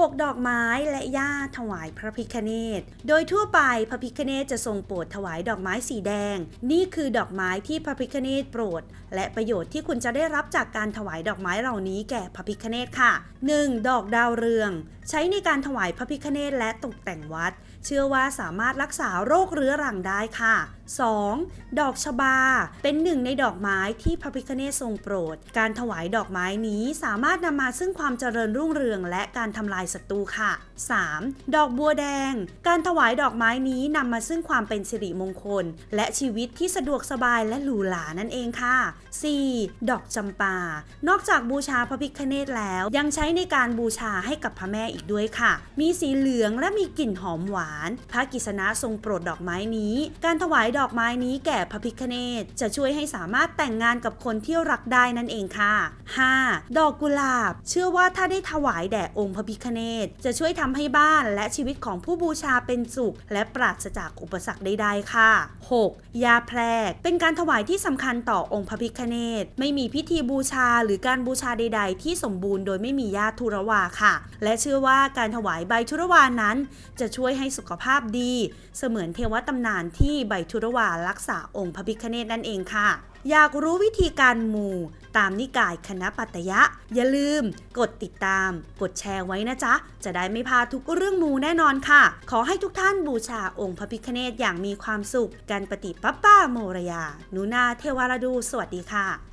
6 ดอกไม้และหญ้าถวายพระพิคเนตโดยทั่วไปพระพิคเนตจะทรงโปรดถวายดอกไม้สีแดง นี่คือดอกไม้ที่พระพิคเนตโปรด และประโยชน์ที่คุณจะได้รับจากการถวายดอกไม้เหล่านี้แก่พระพิคเนตค่ะ 1. ดอกดาวเรือง ใช้ในการถวายพระพิคเนตและตกแต่งวัด เชื่อว่าสามารถรักษาโรคเรื้อรังได้ค่ะ 2. ดอกชบา เป็นหนึ่งในดอกไม้ที่พระพิคเนตทรงโปรด การถวายดอกไม้นี้สามารถนำมาซึ่งความเจริญรุ่งเรือง และการทำลายศัตรูค่ะ 3. ดอกบัวแดง การถวายดอกไม้นี้นำมาซึ่งความเป็นสิริมงคล และชีวิตที่สะดวกสบายและหรูหรานั่นเองค่ะ 4. ดอกจำปา นอกจากบูชาพระพิคเนตแล้วยังใช้ในการบูชาให้กับพระแม่อีกด้วยค่ะ มีสีเหลืองและมีกลิ่นหอมหวาน พระกิษณะทรงโปรดดอกไม้นี้ การถวายดอกไม้นี้แก่พระพิคเนตจะช่วยให้สามารถแต่งงานกับคนที่รักได้นั่นเองค่ะ 5. ดอกกุหลาบ เชื่อว่าถ้าได้ถวายแด่องค์พระพิคเนตจะช่วยทำให้บ้านและชีวิตของผู้บูชาเป็นสุข และปราศจากอุปสรรคใดๆค่ะ 6. ยาแพรก เป็นการถวายที่สำคัญต่อองค์พระพิคเนตไม่มีพิธีบูชาหรือการบูชาใด ๆ ที่สมบูรณ์โดยไม่มีญาติทุรวาค่ะ และเชื่อว่าการถวายใบทุรวานั้น จะช่วยให้สุขภาพดี เสมือนเทวตำนานที่ใบทุรระวารักษาองค์พระพิคเนตนั่นเองค่ะ อยากรู้วิธีการมูตามนิกายคณะปัตยะ อย่าลืม กดติดตาม กดแชร์ไว้นะจ๊ะ จะได้ไม่พลาดทุกเรื่องมูแน่นอนค่ะ ขอให้ทุกท่านบูชาองค์พระพิคเนตอย่างมีความสุข กันปฏิปัปป้าโมรยาหนูนาเทวาราดู สวัสดีค่ะ